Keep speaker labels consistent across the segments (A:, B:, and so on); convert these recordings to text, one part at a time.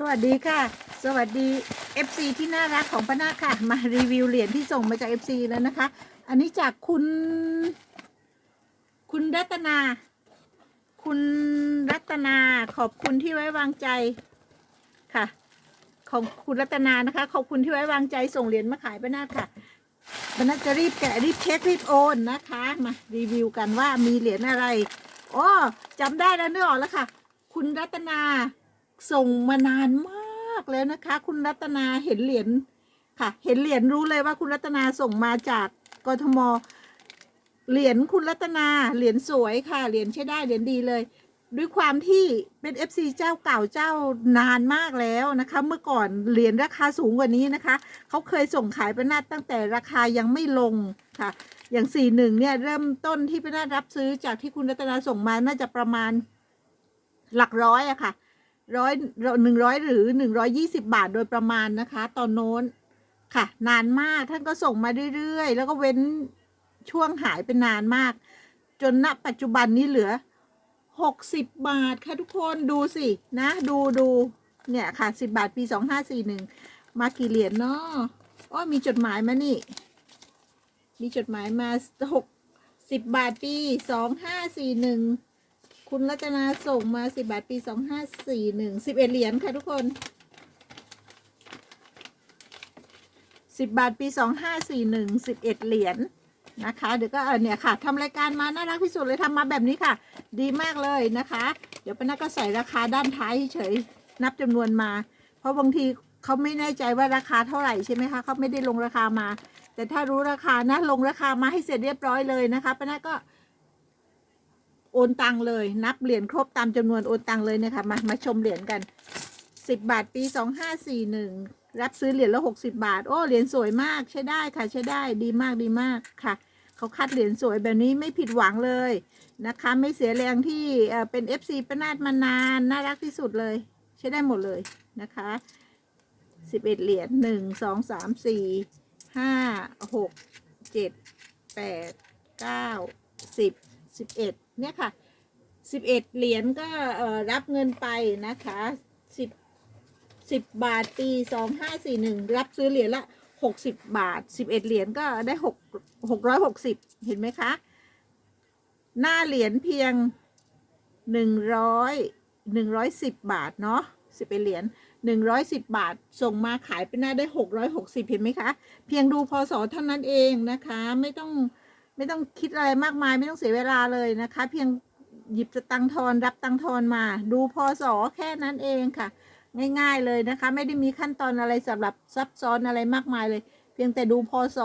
A: สวัสดีค่ะ สวัสดี FC ที่น่ารักของป้านาคค่ะ มารีวิวเหรียญที่ส่งมาจาก FC แล้วนะคะ อันนี้จากคุณ คุณรัตนา คุณรัตนาขอบคุณที่ไว้วางใจค่ะ ของคุณรัตนานะคะ ขอบคุณที่ไว้วางใจส่งเหรียญมาขายป้านาคค่ะป้านาคจะรีบแกะรีบเช็ครีบโอนนะคะ มารีวิวกันว่ามีเหรียญอะไรอ๋อจำได้แล้วนึกออกแล้วค่ะ คุณรัตนา ส่งมานานมากแล้วนะคะ คุณรัตนาเห็นเหรียญค่ะ เห็นเหรียญรู้เลยว่าคุณรัตนาส่งมาจากกทมเหรียญคุณรัตนาเหรียญสวยค่ะเหรียญใช้ได้เหรียญดีเลย ด้วยความที่เป็น FC เจ้าเก่าเจ้านานมากแล้วนะคะ เมื่อก่อนเหรียญราคาสูงกว่านี้นะคะเขาเคยส่งขายไปนาดตั้งแต่ราคายังไม่ลงค่ะ อย่างสี่หนึ่งเนี่ยเริ่มต้นที่ไปนาดรับซื้อจากที่คุณรัตนาส่งมาน่าจะประมาณหลักร้อยอะค่ะ ร้อยหนึ่งร้อยหรือหนึ่งร้อยี่สิบาทโดยประมาณนะคะ ตอนโน้นค่ะ นานมากท่านก็ส่งมาเรื่อยๆ แล้วก็เว้นช่วงหายไปนานมาก จนณปัจจุบันนี้เหลือหกสิบบาทค่ะทุกคนดูสิ นะ ดูดูเนี่ย ค่ะสิบาทปีสองห้าสี่หนึ่งมากี่เหรียญเนาะอ้อมีจดหมายมานี่ มีจดหมายมาหกสิบบาทปีสองห้าสี่หนึ่ง คุณรัตนาส่งมาสิบาทปีสองห้าสี่หนึ่งสิบเอ็ดเหรียญค่ะทุกคนสิบบาทปีสองห้าสี่หนึ่งสิบเอ็ดเหรียญนะคะเดี๋ยวก็เออเนี่ยค่ะทำรายการมาน่ารักที่สุดเลยทำมาแบบนี้ค่ะ ดีมากเลยนะคะ เดี๋ยวป้านาก็ใส่ราคาด้านท้ายเฉยนับจำนวนมา เพราะบางทีเขาไม่แน่ใจว่าราคาเท่าไหร่ใช่ไหมคะเขาไม่ได้ลงราคามา แต่ถ้ารู้ราคานะลงราคามาให้เสร็จเรียบร้อยเลยนะคะป้านาก็ อนตังเลย นับเหรียญครบตามจำนวนโอนตังเลยเนี่ยค่ะมามาชมเหรียญกันสิบบาทปีสองห้าสี่หนึ่งรับซื้อเหรียญละหกสิบาท โอ้เหรียญสวยมากใช้ได้ค่ะใช้ได้ดีมากดีมากค่ะเขาคัดเหรียญสวยแบบนี้ไม่ผิดหวังเลยนะคะ ไม่เสียแรงที่เอ่อเป็น FC ประนาดมานานน่ารักที่สุดเลย ใช้ได้หมดเลยนะคะสิบเอ็ดเหรียญหนึ่งสองสามสี่ห้าหกเจ็ดแปดเก้าสิบสิบเอ็ด เนี่ยค่ะสิบเอ็ดเหรียญก็รับเงินไปนะคะสิบสิบบาทปีสองห้าสี่หนึ่งรับซื้อเหรียญละหกสิบบาทสิบเอ็ดเหรียญก็ได้หกหกร้อยหกสิบเห็นไหมคะ หน้าเหรียญเพียงหนึ่งร้อยหนึ่งร้อยสิบบาทเนาะสิบเอ็ดเหรียญหนึ่งร้อยสิบบาท ส่งมาขายเป็นหน้าได้หกร้อยหกสิบเห็นไหมคะ เพียงดูพศเท่านั้นเองนะคะ ไม่ต้อง ไม่ต้องคิดอะไรมากมาย ไม่ต้องเสียเวลาเลยนะคะ เพียงหยิบสตังทอนรับตังทอนมา ดูพศแค่นั้นเองค่ะ ง่ายๆเลยนะคะ ไม่ได้มีขั้นตอนอะไรสำหรับซับซ้อนอะไรมากมายเลย เพียงแต่ดูพศ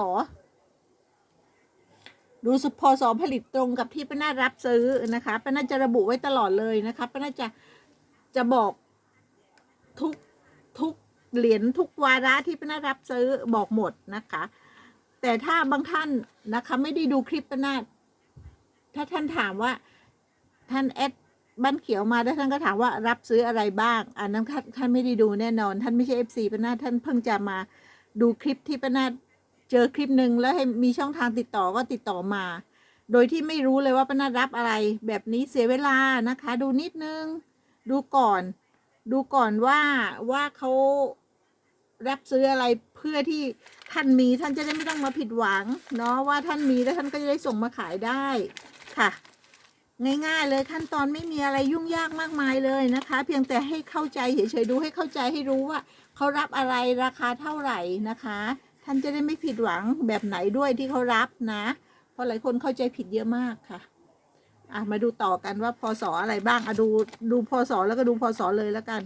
A: ดูสุพศผลิตตรงกับที่ป้านารับซื้อนะคะป้านาจะระบุไว้ตลอดเลยนะคะป้านาจะจะบอกทุกทุกเหรียญทุกวาระที่ป้านารับซื้อบอกหมดนะคะ แต่ถ้าบางท่านนะคะ ไม่ได้ดูคลิปป้านาถ้าท่านถามว่า ท่านแอดบ้านเขียวมาแล้วท่านก็ถามว่ารับซื้ออะไรบ้าง อันนั้นท่านท่านไม่ได้ดูแน่นอน ท่านไม่ใช่เอฟซีป้านาท่านเพิ่งจะมาดูคลิปที่ป้านาเจอคลิปหนึ่งแล้วให้มีช่องทางติดต่อก็ติดต่อมา โดยที่ไม่รู้เลยว่าป้านารับอะไร แบบนี้เสียเวลานะคะ ดูนิดนึง ดูก่อน ดูก่อนว่าว่าเขารับซื้ออะไร พื่อที่ท่านมีท่านจะได้ไม่ต้องมาผิดหวัง เนาะว่าท่านมีแล้วท่านก็จะได้ส่งมาขายได้ค่ะ ง่ายๆเลยขั้นตอนไม่มีอะไรยุ่งยากมากมายเลยนะคะ เพียงแต่ให้เข้าใจเฉยๆดูให้เข้าใจให้รู้ว่าเขารับอะไรราคาเท่าไหร่นะคะ ท่านจะได้ไม่ผิดหวังแบบไหนด้วยที่เขารับนะ เพราะหลายคนเข้าใจผิดเยอะมากค่ะอะมาดูต่อกันว่าพศอะไรบ้างอะดูดูพศแล้วก็ดูพศเลยแล้วกัน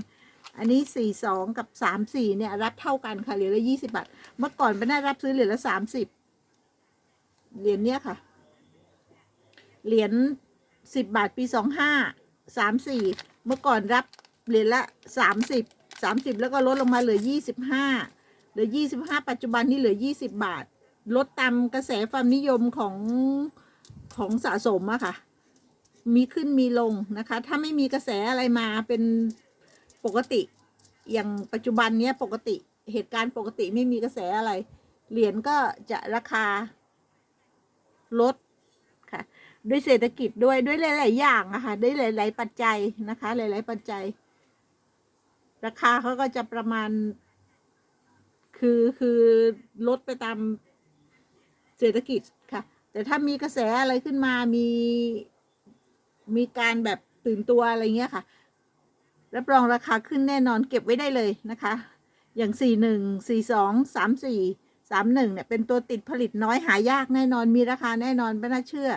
A: อันนี้สี่สองกับสามสี่เนี่ย รับเท่ากันค่ะเหรียญละยี่สิบาท เมื่อก่อนเป็นได้รับซื้อเหรียญละสามสิบเหรียญเนี้ยค่ะ เหรียญสิบบาทปีสองห้าสามสี่เมื่อก่อนรับเหรียญละสามสิบสามสิบแล้วก็ลดลงมาเหลือยี่สิบห้าเหลือยี่สิบห้าปัจจุบันนี้เหลือยี่สิบบาท ลดตามกระแสความนิยมของของสะสมอะค่ะ มีขึ้นมีลงนะคะ ถ้าไม่มีกระแสอะไรมาเป็น ปกติ อย่างปัจจุบันเนี้ยปกติเหตุการณ์ปกติไม่มีกระแสอะไร เหรียญก็จะราคาลดค่ะ ด้วยเศรษฐกิจด้วยด้วยหลาย ๆ อย่างอะค่ะด้วยหลาย ๆ ปัจจัยนะคะ หลาย ๆ ปัจจัย ราคาเขาก็จะประมาณ คือคือลดไปตามเศรษฐกิจค่ะ แต่ถ้ามีกระแสอะไรขึ้นมามีมีการแบบตื่นตัวอะไรเงี้ยค่ะ รับรองราคาขึ้นแน่นอนเก็บไว้ได้เลยนะคะ อย่างสี่หนึ่งสี่สองสามสี่สามหนึ่งเนี่ยเป็นตัวติดผลิตน้อยหายากแน่นอนมีราคาแน่นอนไม่น่าเชื่อ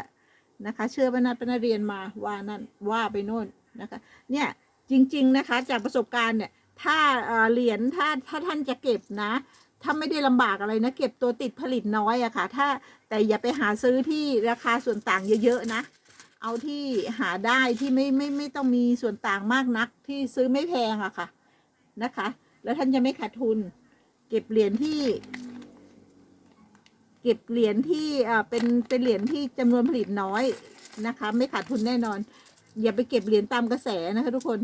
A: นะคะ เชื่อไม่น่าเป็นน่าเรียนมาว่านั่นว่าไปโน่นนะคะ เนี่ยจริง ๆ นะคะ จากประสบการณ์เนี่ยถ้าเอ่อเหรียญถ้าถ้าท่านจะเก็บนะ ถ้าไม่ได้ลำบากอะไรนะ เก็บตัวติดผลิตน้อยอะค่ะ ถ้าแต่อย่าไปหาซื้อที่ราคาส่วนต่างเยอะ ๆ นะ เอาที่หาได้ที่ไม่ไม่ไม่ต้องมีส่วนต่างมากนักที่ซื้อไม่แพงอะค่ะนะคะ แล้วท่านจะไม่ขาดทุน เก็บเหรียญที่ เก็บเหรียญที่อ่าเป็นเป็นเหรียญที่จำนวนผลิตน้อยนะคะ ไม่ขาดทุนแน่นอน อย่าไปเก็บเหรียญตามกระแสนะคะทุกคน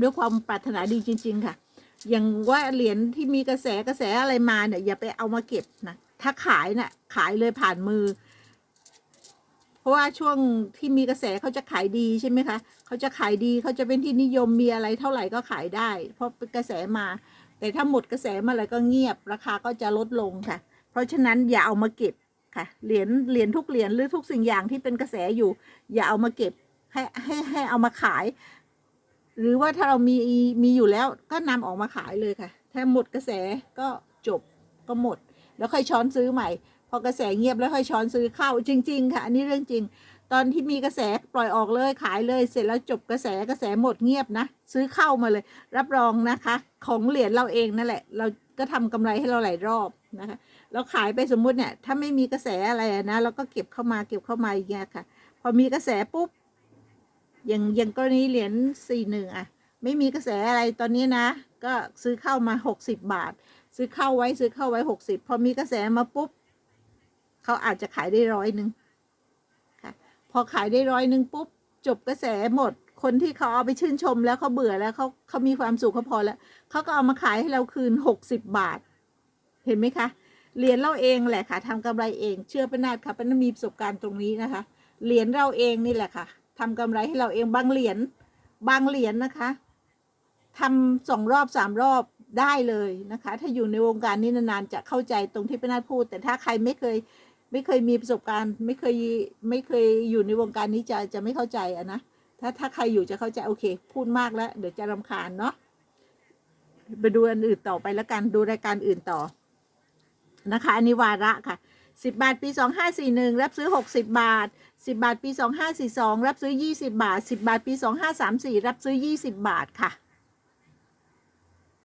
A: ด้วยความปรารถนาดีจริง ๆ ค่ะ อย่างว่าเหรียญที่มีกระแสกระแสอะไรมาเนี่ยอย่าไปเอามาเก็บนะถ้าขายน่ะขายเลยผ่านมือ ราะว่าช่วงที่มีกระแสเขาจะขายดีใช่ไหมคะเขาจะขายดีเขาจะเป็นที่นิยมมีอะไรเท่าไหร่ก็ขายได้ เพราะเป็นกระแสมา แต่ถ้าหมดกระแสมาอะไรก็เงียบ ราคาก็จะลดลงค่ะ เพราะฉะนั้นอย่าเอามาเก็บค่ะเหรียญเหรียญทุกเหรียญหรือทุกสิ่งอย่างที่เป็นกระแสอยู่ อย่าเอามาเก็บให้ให้ให้เอามาขาย หรือว่าถ้าเรามีมีอยู่แล้วก็นำออกมาขายเลยค่ะ ถ้าหมดกระแสก็จบก็หมด แล้วค่อยช้อนซื้อใหม่ พอกระแสเงียบแล้วค่อยช้อนซื้อเข้าจริง ๆ ค่ะ อันนี้เรื่องจริง ตอนที่มีกระแสปล่อยออกเลยขายเลย เสร็จแล้วจบกระแสกระแสหมดเงียบนะ ซื้อเข้ามาเลย รับรองนะคะ ของเหรียญเราเองนั่นแหละ เราก็ทำกำไรให้เราหลายรอบนะคะ เราขายไปสมมุติเนี่ย ถ้าไม่มีกระแสอะไรนะเราก็เก็บเข้ามาเก็บเข้ามาอย่างเงี้ยค่ะ พอมีกระแสปุ๊บอย่างอย่างกรณีเหรียญสี่หนึ่งอะไม่มีกระแสอะไรตอนนี้นะ ก็ซื้อเข้ามาหกสิบบาท ซื้อเข้าไว้ซื้อเข้าไว้หกสิบพอมีกระแสมาปุ๊บ เขาอาจจะขายได้ร้อยหนึ่งค่ะพอขายได้ร้อยหนึ่งปุ๊บจบกระแสหมด คนที่เขาเอาไปชื่นชมแล้วเขาเบื่อแล้วเขาเขามีความสุขเขาพอแล้วเขาก็เอามาขายให้เราคืนหกสิบบาท เห็นไหมคะเหรียญเราเองแหละค่ะทำกำไรเองเชื่อป้านาดค่ะป้านาดมีประสบการณ์ตรงนี้นะคะ เหรียญเราเองนี่แหละค่ะทำกำไรให้เราเองบางเหรียญบางเหรียญนะคะทำสองรอบสามรอบได้เลยนะคะ ถ้าอยู่ในวงการนี้นานๆจะเข้าใจตรงที่ป้านาดพูด แต่ถ้าใครไม่เคย ไม่เคยมีประสบการณ์ ไม่เคยไม่เคยอยู่ในวงการนี้จะจะไม่เข้าใจอะนะถ้าถ้าใครอยู่จะเข้าใจโอเค พูดมากแล้ว เดี๋ยวจะรำคาญเนาะไปดูอันอื่นต่อไปแล้วกันดูรายการอื่นต่อนะคะอันนี้วาระค่ะสิบาท ปีสองห้าสี่หนึ่งรับซื้อหกสิบาทสิบาท ปีสองห้าสี่สองรับซื้อยี่สิบาทสิบาท ปีสองห้าสามสี่รับซื้อยี่สิบาทค่ะ